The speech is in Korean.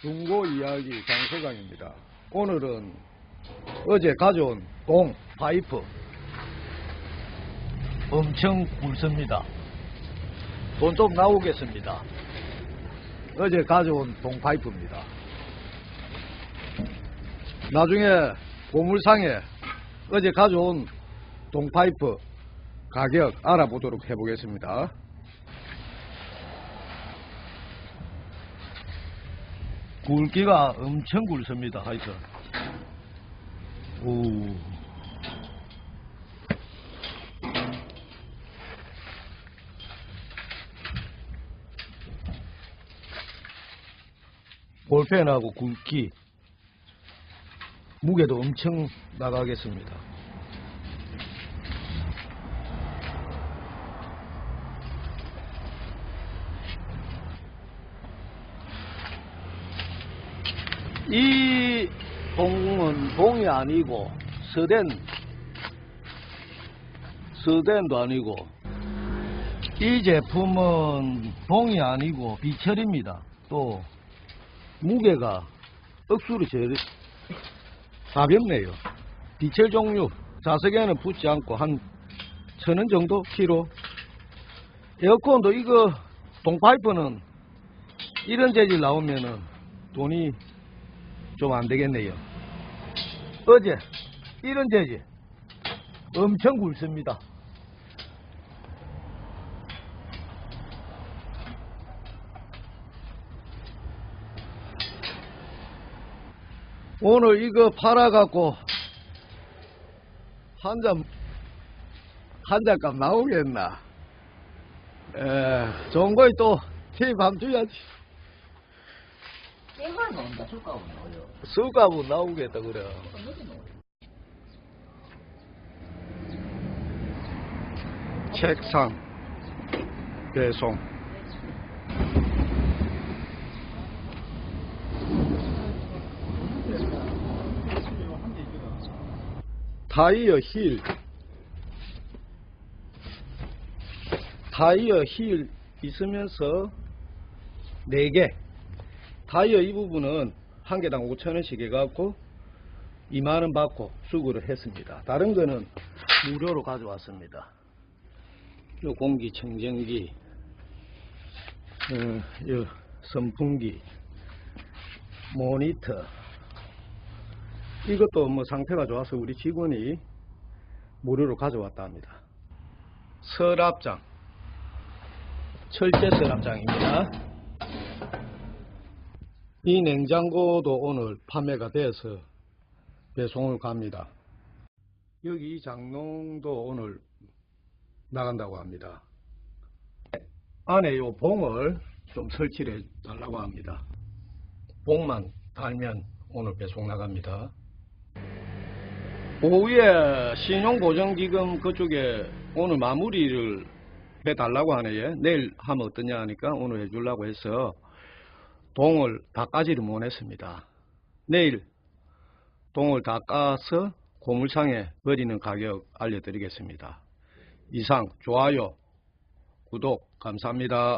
중고 이야기 장소장입니다. 오늘은 어제 가져온 동 파이프 엄청 굵습니다. 돈 좀 나오겠습니다. 어제 가져온 동 파이프입니다. 나중에 고물상에 어제 가져온 동 파이프 가격 알아보도록 해보겠습니다. 굵기가 엄청 굵습니다. 하여튼. 오. 볼펜하고 굵기 무게도 엄청 나가겠습니다. 이 봉은 봉이 아니고 서댄 서댄도 아니고 이 제품은 봉이 아니고 비철입니다. 또 무게가 억수로 제일 가볍네요. 비철 종류 자석에는 붙지 않고 한 천 원 정도 키로 에어컨도 이거 동파이프는 이런 재질 나오면은 돈이 좀 안 되겠네요. 어제 이런 재질 엄청 굵습니다. 오늘 이거 팔아갖고 한 잔, 한 잔값 나오겠나? 에, 좋은 거에 또 팁 한번 줘야지. 나온다, 나와요. 수갑은 나오겠다, 그래. 책상, 배송. 타이어 힐. 타이어 힐 있으면서 4개. 타이어 이 부분은 한 개당 5천원씩 해갖고 2만원 받고 수거를 했습니다. 다른 거는 무료로 가져왔습니다. 요 공기청정기, 어, 요 선풍기, 모니터. 이것도 뭐 상태가 좋아서 우리 직원이 무료로 가져왔다 합니다. 서랍장, 철제 서랍장입니다. 이 냉장고도 오늘 판매가 돼서 배송을 갑니다. 여기 이 장롱도 오늘 나간다고 합니다. 안에 요 봉을 좀 설치를 해 달라고 합니다. 봉만 달면 오늘 배송 나갑니다. 오후에 신용보증기금 그쪽에 오늘 마무리를 해달라고 하네요. 내일 하면 어떠냐 하니까 오늘 해주려고 해서 동을 다 까지를 못했습니다. 내일 동을 다 까서 고물상에 버리는 가격 알려드리겠습니다. 이상 좋아요, 구독 감사합니다.